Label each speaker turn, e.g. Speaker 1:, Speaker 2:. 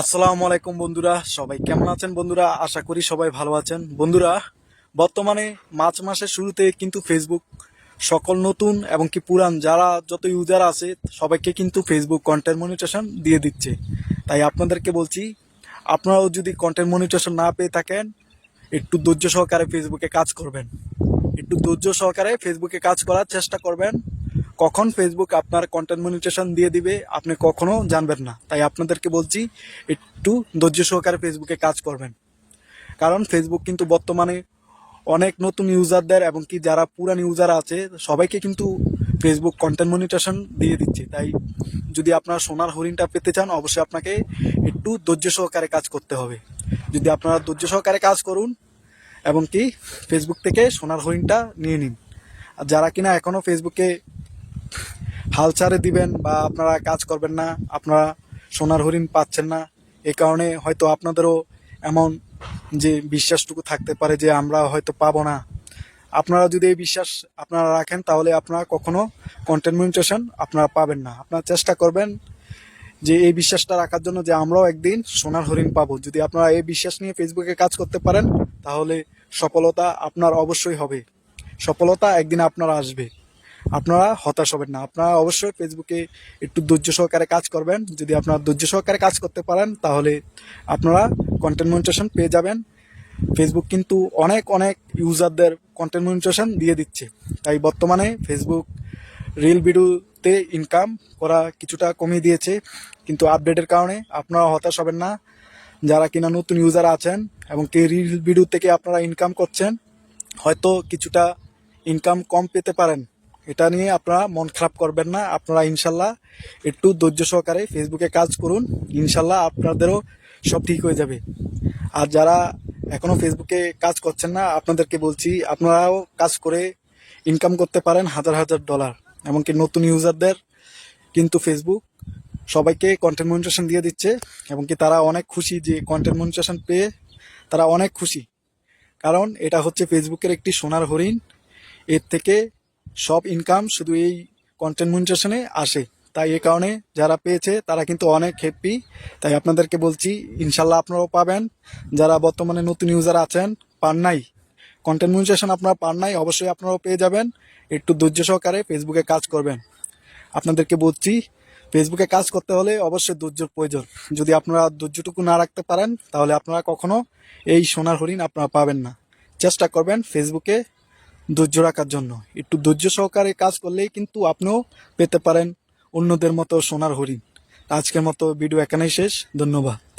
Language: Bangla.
Speaker 1: আসসালামু আলাইকুম বন্ধুরা, সবাই কেমন আছেন বন্ধুরা? আশা করি সবাই ভালো আছেন। বন্ধুরা, বর্তমানে মার্চ মাসের শুরুতে কিন্তু ফেসবুক সকল নতুন এবং কি পুরান যারা যত ইউজার আছে, সবাইকে কিন্তু ফেসবুক কন্টেন্ট মনিটেশন দিয়ে দিচ্ছে। তাই আপনাদেরকে বলছি, আপনারাও যদি কন্টেন্ট মনিটেশন না পেয়ে থাকেন, একটু ধৈর্য সহকারে ফেসবুকে কাজ করবেন। একটু ধৈর্য সহকারে ফেসবুকে কাজ করার চেষ্টা করবেন। কখন ফেসবুক আপনার কন্টেন্ট মনিটেশন দিয়ে দিবে, আপনি কখনো জানবেন না। তাই আপনাদেরকে বলছি, একটু ধৈর্য সহকারে ফেসবুকে কাজ করবেন। কারণ ফেসবুক কিন্তু বর্তমানে অনেক নতুন ইউজারদের এবং কি যারা পুরান ইউজার আছে, সবাইকে কিন্তু ফেসবুক কন্টেন্ট মনিটেশন দিয়ে দিচ্ছে। তাই যদি আপনারা সোনার হরিণটা পেতে চান, অবশ্যই আপনাকে একটু ধৈর্য সহকারে কাজ করতে হবে। যদি আপনারা ধৈর্য সহকারে কাজ করুন এবং কি ফেসবুক থেকে সোনার হরিণটা নিয়ে নিন। আর যারা কিনা এখনও ফেসবুকে হাল ছাড়ে দিবেন বা আপনারা কাজ করবেন না, আপনারা সোনার হরিণ পাচ্ছেন না, এ কারণে হয়তো আপনাদেরও এমন যে বিশ্বাসটুকু থাকতে পারে যে আমরা হয়তো পাবো না। আপনারা যদি এই বিশ্বাস আপনারা রাখেন, তাহলে আপনারা কখনো কন্টেন্ট মনিটেশন আপনারা পাবেন না। আপনারা চেষ্টা করবেন যে এই বিশ্বাসটা রাখার জন্য যে আমরাও একদিন সোনার হরিণ পাবো। যদি আপনারা এই বিশ্বাস নিয়ে ফেসবুকে কাজ করতে পারেন, তাহলে সফলতা আপনার অবশ্যই হবে। সফলতা একদিন আপনার আসবে। আপনারা হতাশ হবেন না। আপনারা অবশ্যই ফেসবুকে একটু ধৈর্য সহকারে কাজ করবেন। যদি আপনারা ধৈর্য সহকারে কাজ করতে পারেন, তাহলে আপনারা কন্টেন্ট মনিটেশন পেয়ে যাবেন। ফেসবুক কিন্তু অনেক অনেক ইউজারদের কন্টেন্ট মনিটেশন দিয়ে দিচ্ছে। তাই বর্তমানে ফেসবুক রিল ভিডিওতে ইনকাম করা কিছুটা কমিয়ে দিয়েছে। কিন্তু আপডেটের কারণে আপনারা হতাশ হবেন না। যারা কিনা নতুন ইউজার আছেন এবং কি রিল ভিডিও থেকে আপনারা ইনকাম করছেন, হয়তো কিছুটা ইনকাম কম পেতে পারেন। এটা নিয়ে আপনারা মন খারাপ করবেন না। আপনারা ইনশাল্লাহ একটু ধৈর্য সহকারে ফেসবুকে কাজ করুন। ইনশাল্লাহ আপনাদেরও সব ঠিক হয়ে যাবে। আর যারা এখনও ফেসবুকে কাজ করছেন না, আপনাদেরকে বলছি, আপনারাও কাজ করে ইনকাম করতে পারেন হাজার হাজার ডলার এমনকি নতুন ইউজারদের কিন্তু ফেসবুক সবাইকে কন্টেন্ট মনিটেশন দিয়ে দিচ্ছে। এবং কি তারা অনেক খুশি যে কন্টেন্ট মনিটেশন পেয়ে তারা অনেক খুশি। কারণ এটা হচ্ছে ফেসবুকের একটি সোনার হরিণ। এর থেকে সব ইনকাম শুধু এই কন্টেন্ট মনিটেশনে আসে। তাই এ কারণে যারা পেয়েছে, তারা কিন্তু অনেক হ্যাপি তাই আপনাদেরকে বলছি, ইনশাল্লাহ আপনারাও পাবেন। যারা বর্তমানে নতুন ইউজার আছেন, পান নাই। কন্টেন্ট মনিটেশন আপনারা পান নাই, অবশ্যই আপনারাও পেয়ে যাবেন। একটু ধৈর্য সহকারে ফেসবুকে কাজ করবেন। আপনাদেরকে বলছি ফেসবুকে কাজ করতে হলে অবশ্যই ধৈর্যর প্রয়োজন। যদি আপনারা ধৈর্যটুকু না রাখতে পারেন, তাহলে আপনারা কখনো এই সোনার হরিণ আপনারা পাবেন না। চেষ্টা করবেন ফেসবুকে ধৈর্য রাখার জন্য। একটু ধৈর্য সহকারে কাজ করলেই কিন্তু আপনিও পেতে পারেন অন্যদের মতো সোনার হরিণ। আজকের মতো ভিডিও এখানেই শেষ। ধন্যবাদ।